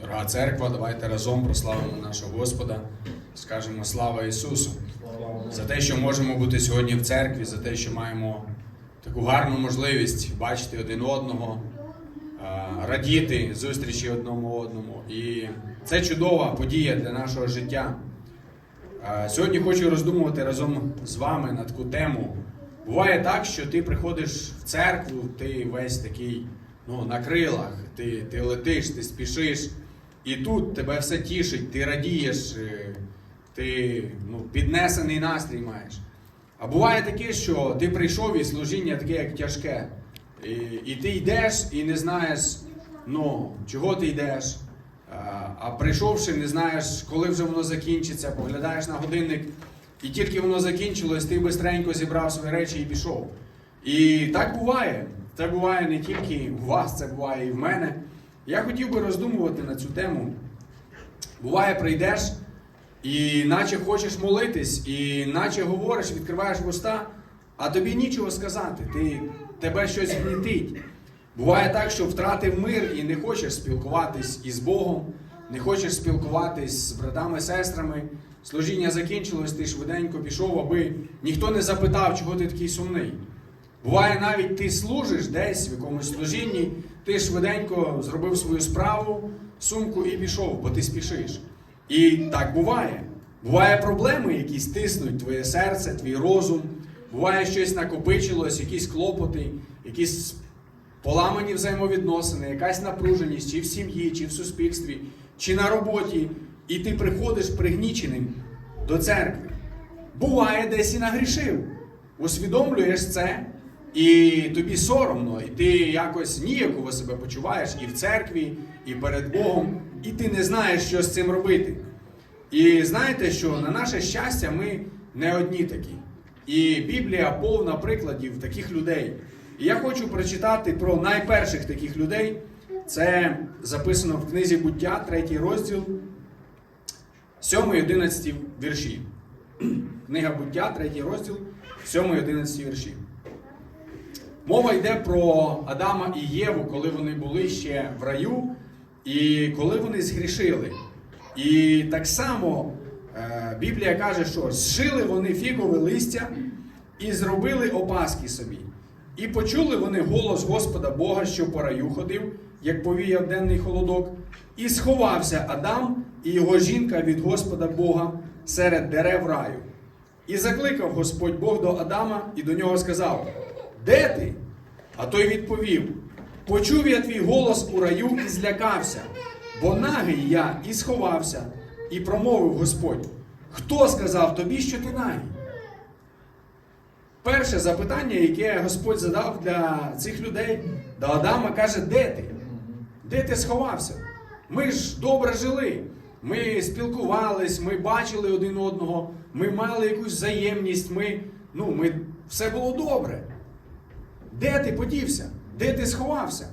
Дорога церква, давайте разом прославимо нашого Господа, скажемо слава Ісусу за те, що можемо бути сьогодні в церкві, за те, що маємо таку гарну можливість бачити один одного, радіти зустрічі одному одному. І це чудова подія для нашого життя. Сьогодні хочу роздумувати разом з вами на таку тему. Буває так, що ти приходиш в церкву, ти весь такий ну, на крилах, ти, ти летиш, ти спішиш, і тут тебе все тішить, ти радієш, е, ти ну, піднесений настрій маєш. А буває таке, що ти прийшов і служіння таке, як тяжке. І, і ти йдеш і не знаєш, ну, чого ти йдеш. А, прийшовши, не знаєш, коли вже воно закінчиться, поглядаєш на годинник, і тільки воно закінчилось, ти бистренько зібрав свої речі і пішов. І так буває. Це буває не тільки у вас, це буває і в мене. Я хотів би роздумувати на цю тему. Буває, прийдеш, і наче хочеш молитись, і наче говориш, відкриваєш вуста, а тобі нічого сказати. Ти, тебе щось гнітить. Буває так, що втратив мир і не хочеш спілкуватись із Богом, не хочеш спілкуватись з братами, сестрами. Служіння закінчилось, ти швиденько пішов, аби ніхто не запитав, чого ти такий сумний. Буває навіть ти служиш десь в якомусь служінні, ти швиденько зробив свою справу, сумку і пішов, бо ти спішиш. І так буває. Буває проблеми, які стиснуть твоє серце, твій розум. Буває щось накопичилось, якісь клопоти, якісь поламані взаємовідносини, якась напруженість чи в сім'ї, чи в суспільстві, чи на роботі, і ти приходиш пригніченим до церкви. Буває, десь і нагрішив. Усвідомлюєш це, і тобі соромно, і ти якось ніяково себе почуваєш і в церкві, і перед Богом, і ти не знаєш, що з цим робити. І знаєте, що на наше щастя ми не одні такі. І Біблія повна прикладів таких людей. І я хочу прочитати про найперших таких людей. Це записано в книзі буття, третій розділ, 7-11 вірші. Книга буття, третій розділ, 7-11 вірші. Мова йде про Адама і Єву, коли вони були ще в раю, і коли вони згрішили. І так само е, Біблія каже, що зшили вони фігове листя і зробили опаски собі. І почули вони голос Господа Бога, що по раю ходив, як повіяв денний холодок, і сховався Адам і його жінка від Господа Бога серед дерев раю. І закликав Господь Бог до Адама і до нього сказав: Де ти? А той відповів: Почув я твій голос у раю і злякався, бо нагий я і сховався, і промовив Господь: Хто сказав тобі, що ти нагий? Перше запитання, яке Господь задав для цих людей, до Адама каже, де ти? Де ти сховався? Ми ж добре жили. Ми спілкувались, ми бачили один одного, ми мали якусь взаємність, ми, ну, ми, все було добре. Де ти подівся? Де ти сховався?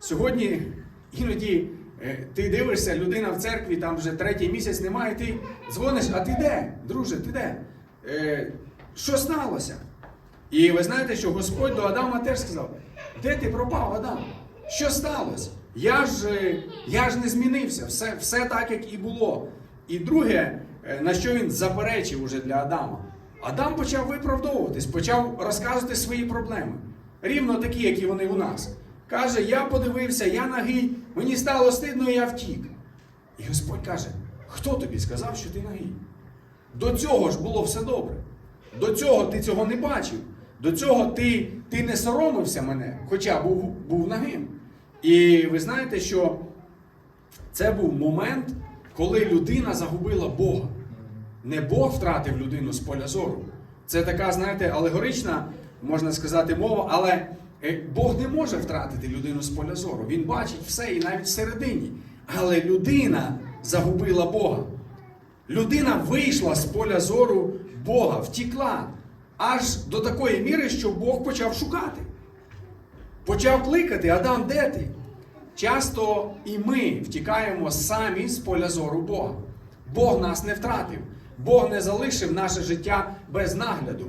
Сьогодні іноді е, ти дивишся, людина в церкві, там вже третій місяць немає, ти дзвониш, а ти де? Друже, ти де? Е, що сталося? І ви знаєте, що Господь до Адама теж сказав: де ти пропав, Адам? Що сталося? Я ж, е, я ж не змінився, все, все так, як і було. І друге, на що він заперечив уже для Адама. Адам почав виправдовуватись, почав розказувати свої проблеми. Рівно такі, які вони у нас. Каже, я подивився, я нагий, мені стало стидно, і я втік. І Господь каже: хто тобі сказав, що ти нагий? До цього ж було все добре. До цього ти цього не бачив. До цього ти, ти не соромився мене, хоча був, був нагим. І ви знаєте, що це був момент, коли людина загубила Бога. Не Бог втратив людину з поля зору. Це така, знаєте, алегорична, можна сказати, мова, але е, Бог не може втратити людину з поля зору. Він бачить все і навіть всередині. Але людина загубила Бога. Людина вийшла з поля зору Бога, втікла аж до такої міри, що Бог почав шукати. Почав кликати, Адам, де ти? Часто і ми втікаємо самі з поля зору Бога. Бог нас не втратив, Бог не залишив наше життя без нагляду.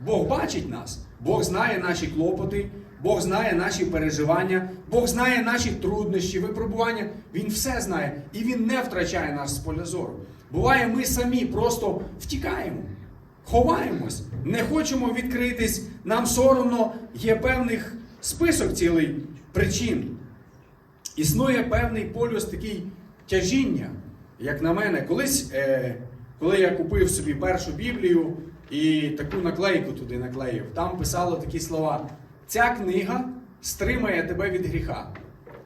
Бог бачить нас, Бог знає наші клопоти, Бог знає наші переживання, Бог знає наші труднощі, випробування. Він все знає і Він не втрачає нас з поля зору. Буває, ми самі просто втікаємо, ховаємось, не хочемо відкритись, нам соромно, є певних список цілий причин. Існує певний полюс такий тяжіння, як на мене. Колись, е, коли я купив собі першу Біблію і таку наклейку туди наклеїв, там писало такі слова: ця книга стримає тебе від гріха,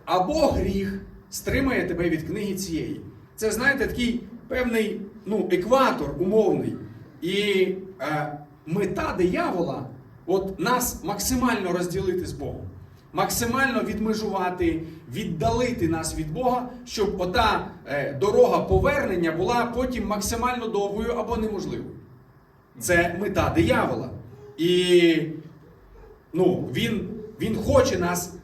або гріх стримає тебе від книги цієї. Це, знаєте, такий певний ну, екватор умовний. І е, мета диявола от нас максимально розділити з Богом максимально відмежувати, віддалити нас від Бога, щоб ота е, дорога повернення була потім максимально довгою або неможливою. Це мета диявола. І ну, він, він хоче нас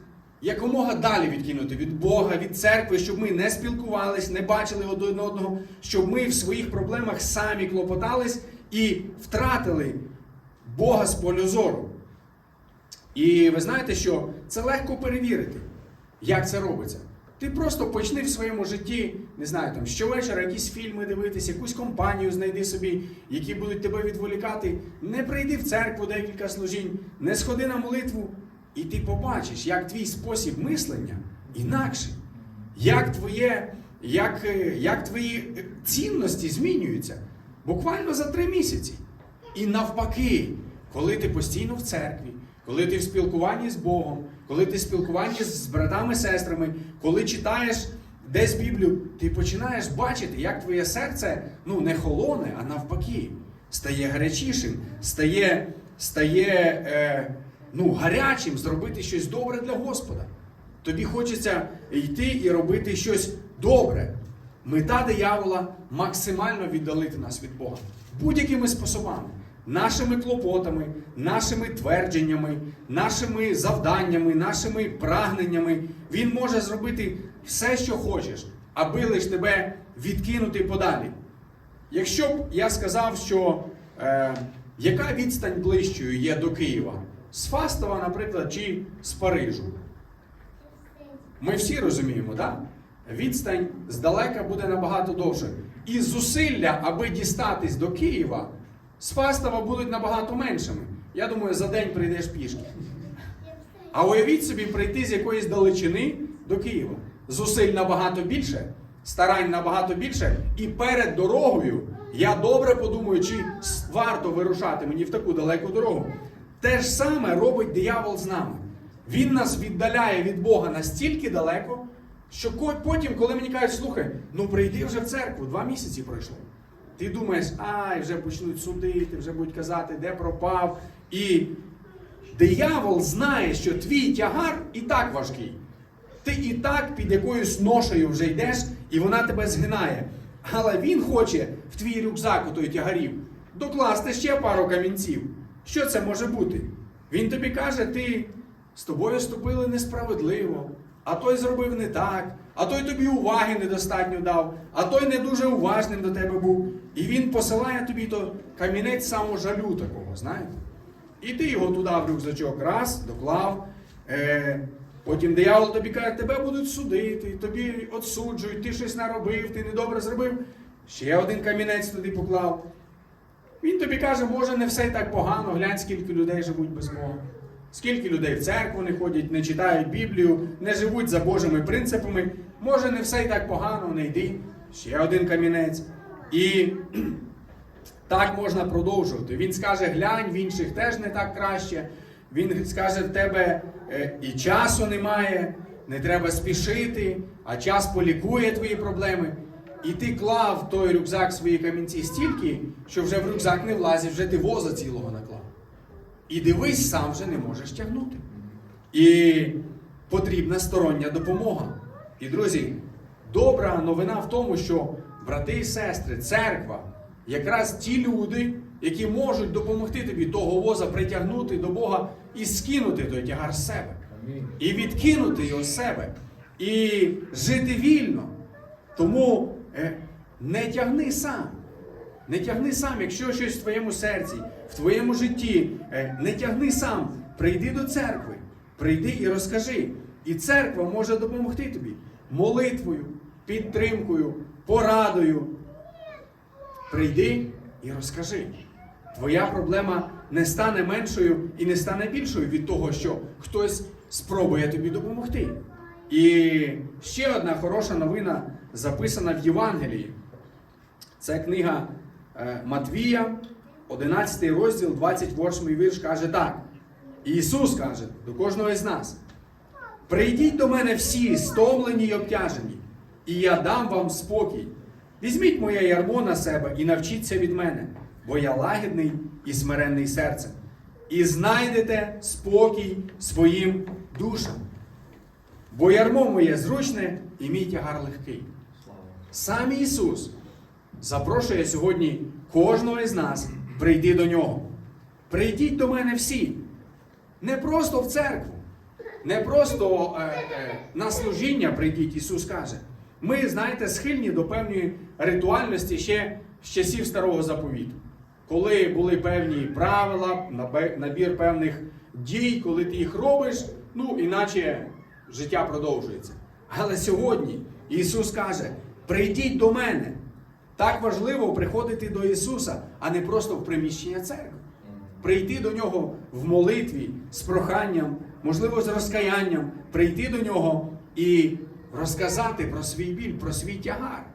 якомога далі відкинути від Бога, від церкви, щоб ми не спілкувались, не бачили один одного, щоб ми в своїх проблемах самі клопотались і втратили Бога з полю зору. І ви знаєте, що це легко перевірити, як це робиться. Ти просто почни в своєму житті, не знаю, там щовечора якісь фільми дивитись, якусь компанію знайди собі, які будуть тебе відволікати. Не прийди в церкву декілька служінь, не сходи на молитву, і ти побачиш, як твій спосіб мислення інакший, як, твоє, як, е, як твої е, цінності змінюються буквально за три місяці. І навпаки, коли ти постійно в церкві, коли ти в спілкуванні з Богом, коли ти в спілкуванні з братами, сестрами, коли читаєш десь Біблію, ти починаєш бачити, як твоє серце ну, не холоне, а навпаки, стає гарячішим, стає, стає е, ну, гарячим зробити щось добре для Господа. Тобі хочеться йти і робити щось добре. Мета диявола максимально віддалити нас від Бога будь-якими способами нашими клопотами, нашими твердженнями, нашими завданнями, нашими прагненнями. Він може зробити все, що хочеш, аби лиш тебе відкинути подалі. Якщо б я сказав, що е, яка відстань ближчою є до Києва? З Фастова, наприклад, чи з Парижу? Ми всі розуміємо, так? Відстань здалека буде набагато довше. І зусилля, аби дістатись до Києва, з Фастова будуть набагато меншими. Я думаю, за день прийдеш пішки. А уявіть собі прийти з якоїсь далечини до Києва. Зусиль набагато більше, старань набагато більше. І перед дорогою я добре подумаю, чи варто вирушати мені в таку далеку дорогу. Те ж саме робить диявол з нами. Він нас віддаляє від Бога настільки далеко, що потім, коли мені кажуть, слухай, ну прийди вже в церкву, два місяці пройшло. Ти думаєш, ай, вже почнуть судити, вже будуть казати, де пропав. І диявол знає, що твій тягар і так важкий. Ти і так під якоюсь ношею вже йдеш, і вона тебе згинає. Але він хоче в твій рюкзак у той тягарів докласти ще пару камінців. Що це може бути? Він тобі каже, ти з тобою ступили несправедливо, а той зробив не так, а той тобі уваги недостатньо дав, а той не дуже уважним до тебе був. І він посилає тобі то камінець саможалю такого, знаєте? І ти його туди в рюкзачок раз, доклав. Е, Потім диявол тобі каже, тебе будуть судити, тобі отсуджують, ти щось наробив, ти недобре зробив. Ще один камінець туди поклав. Він тобі каже, може, не все так погано, глянь, скільки людей живуть без Бога. Скільки людей в церкву не ходять, не читають Біблію, не живуть за Божими принципами. Може, не все і так погано, не йди. Ще один камінець. І так можна продовжувати. Він скаже, глянь, в інших теж не так краще. Він скаже, в тебе е, і часу немає, не треба спішити, а час полікує твої проблеми. І ти клав в той рюкзак свої камінці стільки, що вже в рюкзак не влазить, вже ти воза цілого наклав. І дивись, сам вже не можеш тягнути. І потрібна стороння допомога. І, друзі, добра новина в тому, що брати і сестри, церква, якраз ті люди, які можуть допомогти тобі того воза притягнути до Бога і скинути той тягар з себе. І відкинути його з себе. І жити вільно. Тому е, не тягни сам. Не тягни сам, якщо щось в твоєму серці, в твоєму житті, е, не тягни сам. Прийди до церкви, Прийди і розкажи. І церква може допомогти тобі молитвою, підтримкою, порадою. Прийди і розкажи. Твоя проблема не стане меншою і не стане більшою від того, що хтось спробує тобі допомогти. І ще одна хороша новина записана в Євангелії. Це книга е, Матвія, 11 розділ, 28 вірш каже так. Ісус каже до кожного із нас: Прийдіть до мене всі, стомлені й обтяжені, і я дам вам спокій. Візьміть моє ярмо на себе і навчіться від мене, бо я лагідний і смиренний серцем, і знайдете спокій своїм душам. Бо ярмо моє зручне і мій тягар легкий. Сам Ісус запрошує сьогодні кожного із нас прийти до нього. Прийдіть до мене всі. Не просто в церкву, не просто е, е, на служіння прийдіть, Ісус каже. Ми, знаєте, схильні до певної ритуальності ще з часів старого заповіту. Коли були певні правила, набір певних дій, коли ти їх робиш, ну іначе життя продовжується. Але сьогодні Ісус каже: прийдіть до мене. Так важливо приходити до Ісуса, а не просто в приміщення церкви. Прийти до Нього в молитві з проханням, можливо, з розкаянням, прийти до Нього і розказати про свій біль, про свій тягар.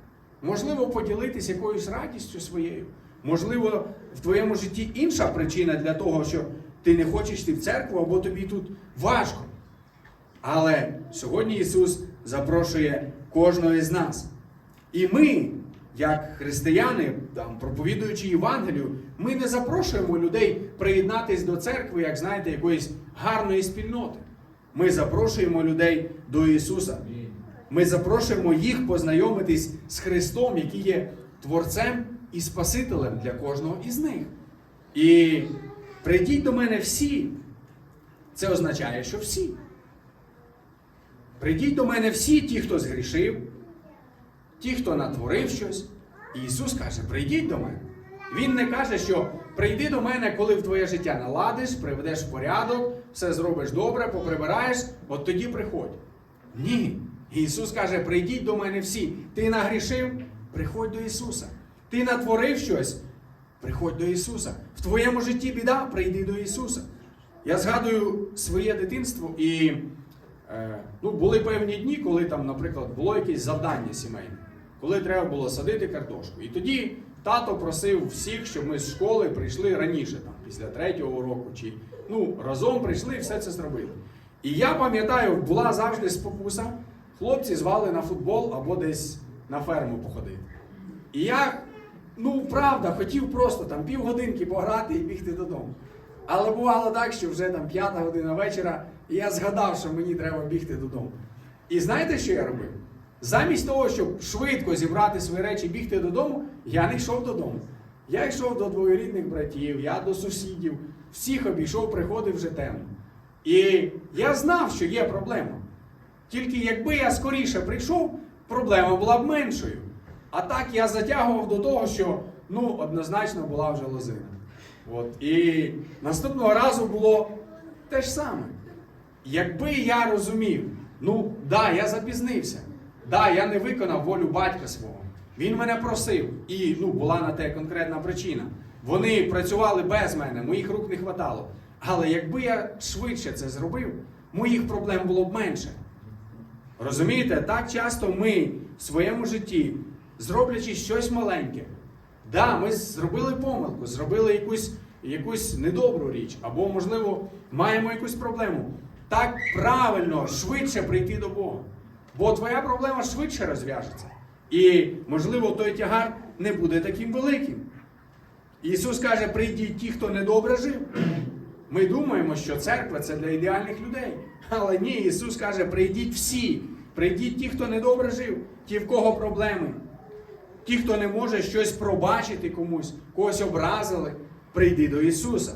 Можливо, поділитися якоюсь радістю своєю. Можливо, в твоєму житті інша причина для того, що ти не хочеш йти в церкву або тобі тут важко. Але сьогодні Ісус запрошує кожного із нас. І ми, як християни, там, проповідуючи Євангелію, ми не запрошуємо людей приєднатись до церкви, як знаєте, якоїсь гарної спільноти. Ми запрошуємо людей до Ісуса. Ми запрошуємо їх познайомитись з Христом, який є Творцем і Спасителем для кожного із них. І прийдіть до мене всі. Це означає, що всі. Прийдіть до мене всі ті, хто згрішив, ті, хто натворив щось. Ісус каже: прийдіть до мене. Він не каже, що прийди до мене, коли в твоє життя наладиш, приведеш в порядок, все зробиш добре, поприбираєш, от тоді приходь. Ні. Ісус каже: прийдіть до мене всі. Ти нагрішив, приходь до Ісуса. Ти натворив щось, приходь до Ісуса. В твоєму житті біда, прийди до Ісуса. Я згадую своє дитинство і е, ну, були певні дні, коли там, наприклад, було якесь завдання сімейне, коли треба було садити картошку. І тоді тато просив всіх, щоб ми з школи прийшли раніше, там, після третього уроку, чи ну, разом прийшли і все це зробили. І я пам'ятаю, була завжди спокуса, хлопці звали на футбол або десь на ферму походити. І я, ну правда, хотів просто там півгодинки пограти і бігти додому. Але бувало так, що вже там п'ята година вечора, і я згадав, що мені треба бігти додому. І знаєте, що я робив? Замість того, щоб швидко зібрати свої речі бігти додому, я не йшов додому. Я йшов до двоюрідних братів, я до сусідів, всіх обійшов, приходив вже темно. І я знав, що є проблема. Тільки якби я скоріше прийшов, проблема була б меншою. А так я затягував до того, що ну, однозначно була вже лозина. От. І наступного разу було те ж саме. Якби я розумів, ну да, я запізнився, да, я не виконав волю батька свого. Він мене просив, і ну, була на те конкретна причина. Вони працювали без мене, моїх рук не хватало. Але якби я швидше це зробив, моїх проблем було б менше. Розумієте, так часто ми в своєму житті, зроблячи щось маленьке, да, ми зробили помилку, зробили якусь, якусь недобру річ, або, можливо, маємо якусь проблему. Так правильно, швидше прийти до Бога. Бо твоя проблема швидше розв'яжеться. І, можливо, той тягар не буде таким великим. Ісус каже: прийдіть ті, хто недобре жив. Ми думаємо, що церква це для ідеальних людей. Але ні, Ісус каже: прийдіть всі, прийдіть ті, хто недобре жив, ті, в кого проблеми, ті, хто не може щось пробачити комусь, когось образили, прийди до Ісуса.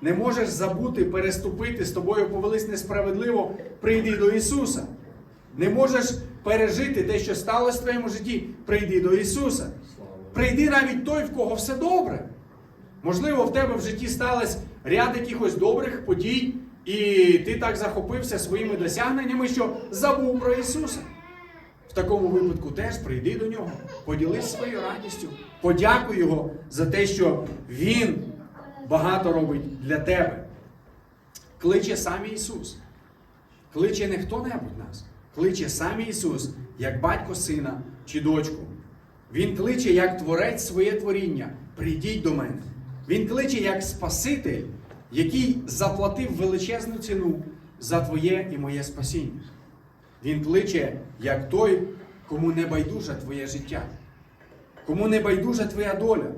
Не можеш забути, переступити, з тобою повелись несправедливо, прийди до Ісуса. Не можеш пережити те, що сталося в твоєму житті, прийди до Ісуса. Прийди навіть той, в кого все добре. Можливо, в тебе в житті сталося ряд якихось добрих подій, І ти так захопився своїми досягненнями, що забув про Ісуса. В такому випадку теж прийди до нього, поділись своєю радістю, подякуй Його за те, що Він багато робить для тебе. Кличе сам Ісус. Кличе не хто-небудь нас, кличе сам Ісус, як батько сина чи дочку. Він кличе як творець своє творіння. Прийдіть до мене. Він кличе як Спаситель, який заплатив величезну ціну за твоє і моє спасіння. Він кличе як той, кому не байдуже твоє життя, кому не байдужа твоя доля.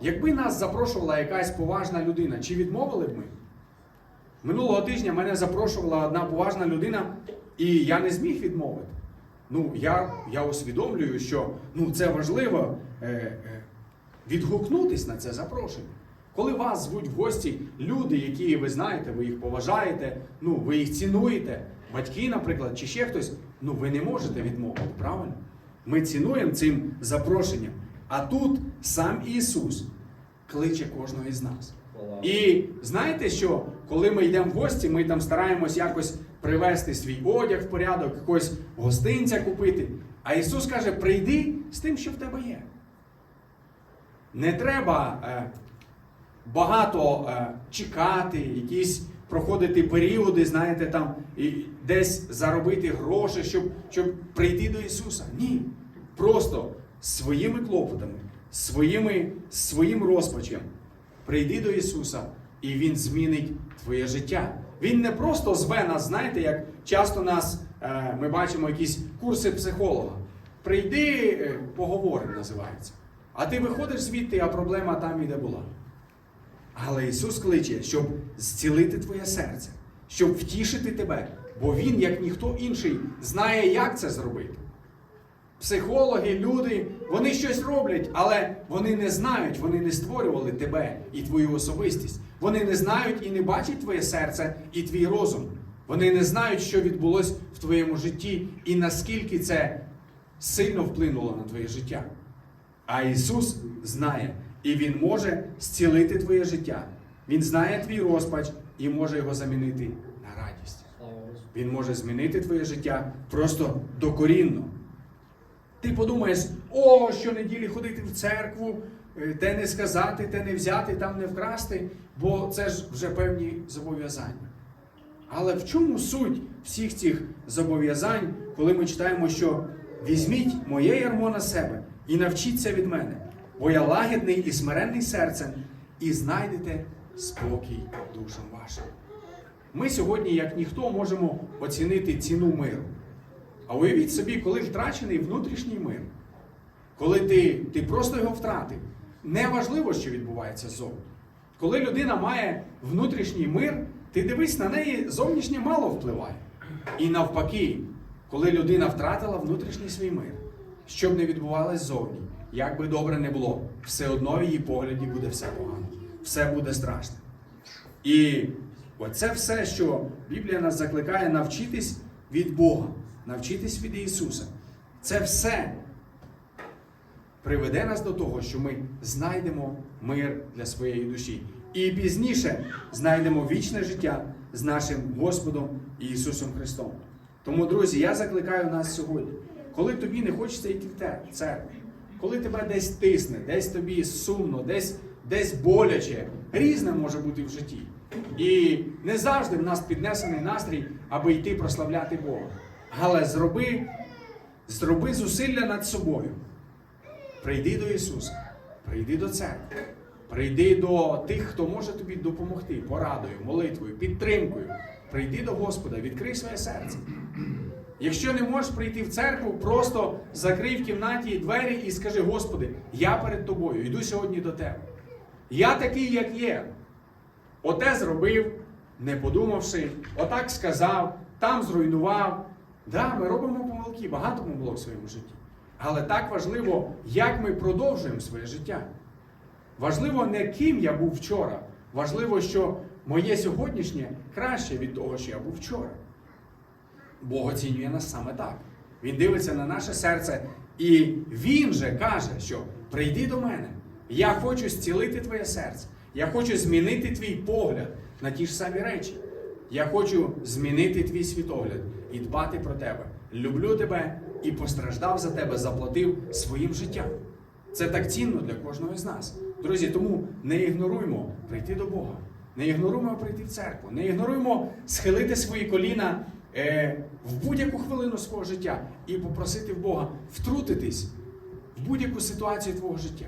Якби нас запрошувала якась поважна людина, чи відмовили б ми? Минулого тижня мене запрошувала одна поважна людина, і я не зміг відмовити. Ну, я, я усвідомлюю, що ну, це важливо е, е, відгукнутись на це запрошення. Коли вас звуть в гості люди, які ви знаєте, ви їх поважаєте, ну, ви їх цінуєте, батьки, наприклад, чи ще хтось, ну ви не можете відмовити, правильно? Ми цінуємо цим запрошенням. А тут сам Ісус кличе кожного із нас. І знаєте що, коли ми йдемо в гості, ми там стараємось якось привести свій одяг в порядок, якогось гостинця купити. А Ісус каже: прийди з тим, що в тебе є. Не треба е, багато е, чекати, якісь проходити періоди, знаєте, там і десь заробити гроші, щоб, щоб прийти до Ісуса. Ні. Просто своїми клопотами, своїми, своїм розпачем прийди до Ісуса, і Він змінить твоє життя. Він не просто зве нас, знаєте, як часто нас е, ми бачимо якісь курси психолога. Прийди, е, поговоримо, називається. А ти виходиш звідти, а проблема там і де була. Але Ісус кличе, щоб зцілити твоє серце, щоб втішити тебе, бо Він, як ніхто інший, знає, як це зробити. Психологи, люди, вони щось роблять, але вони не знають, вони не створювали тебе і твою особистість. Вони не знають і не бачать твоє серце і твій розум. Вони не знають, що відбулось в твоєму житті і наскільки це сильно вплинуло на твоє життя. А Ісус знає, і Він може зцілити твоє життя. Він знає твій розпач і може його замінити на радість. Він може змінити твоє життя просто докорінно. Ти подумаєш, о, щонеділі ходити в церкву, те не сказати, те не взяти, там не вкрасти, бо це ж вже певні зобов'язання. Але в чому суть всіх цих зобов'язань, коли ми читаємо, що візьміть моє ярмо на себе і навчіться від мене, бо я лагідний і смиренний серцем, і знайдете спокій душам вашим. Ми сьогодні, як ніхто, можемо оцінити ціну миру. А уявіть собі, коли втрачений внутрішній мир, коли ти, ти просто його втратив, не важливо, що відбувається ззовні. Коли людина має внутрішній мир, ти дивись на неї зовнішнє мало впливає. І навпаки, коли людина втратила внутрішній свій мир, що б не відбувалось ззовні, як би добре не було, все одно в її погляді буде все погано, все буде страшно. І оце все, що Біблія нас закликає навчитись від Бога, навчитись від Ісуса. Це все приведе нас до того, що ми знайдемо мир для своєї душі. І пізніше знайдемо вічне життя з нашим Господом Ісусом Христом. Тому, друзі, я закликаю нас сьогодні, коли тобі не хочеться йти в церкву, коли тебе десь тисне, десь тобі сумно, десь, десь боляче, різне може бути в житті. І не завжди в нас піднесений настрій, аби йти прославляти Бога. Але зроби, зроби зусилля над собою. Прийди до Ісуса, прийди до церкви, прийди до тих, хто може тобі допомогти порадою, молитвою, підтримкою. Прийди до Господа, відкрий своє серце. Якщо не можеш прийти в церкву, просто закрий в кімнаті двері і скажи: Господи, я перед тобою, йду сьогодні до тебе. Я такий, як є. Оте зробив, не подумавши, отак сказав, там зруйнував. Да, ми робимо помилки, багато помилок в своєму житті. Але так важливо, як ми продовжуємо своє життя. Важливо не ким я був вчора. Важливо, що моє сьогоднішнє краще від того, що я був вчора. Бог оцінює нас саме так. Він дивиться на наше серце, і Він же каже, що прийди до мене. Я хочу зцілити твоє серце. Я хочу змінити твій погляд на ті ж самі речі. Я хочу змінити твій світогляд і дбати про тебе. Люблю тебе і постраждав за тебе, заплатив своїм життям. Це так цінно для кожного з нас. Друзі, тому не ігноруймо прийти до Бога, не ігноруймо прийти в церкву, не ігноруймо схилити свої коліна е, в будь-яку хвилину свого життя і попросити в Бога втрутитись в будь-яку ситуацію твого життя.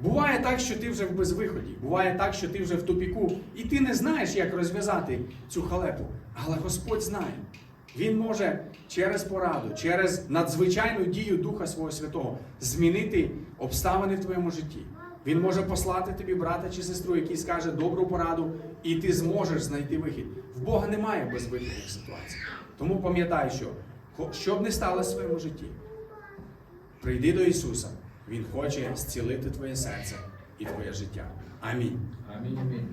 Буває так, що ти вже в безвиході, буває так, що ти вже в тупіку, і ти не знаєш, як розв'язати цю халепу. Але Господь знає. Він може через пораду, через надзвичайну дію Духа Свого Святого змінити обставини в твоєму житті. Він може послати тобі брата чи сестру, який скаже добру пораду, і ти зможеш знайти вихід. В Бога немає безвиходних ситуацій. Тому пам'ятай, що що б не сталося в своєму житті, прийди до Ісуса. Він хоче зцілити твоє серце і твоє життя. Амінь. Амінь. Амінь.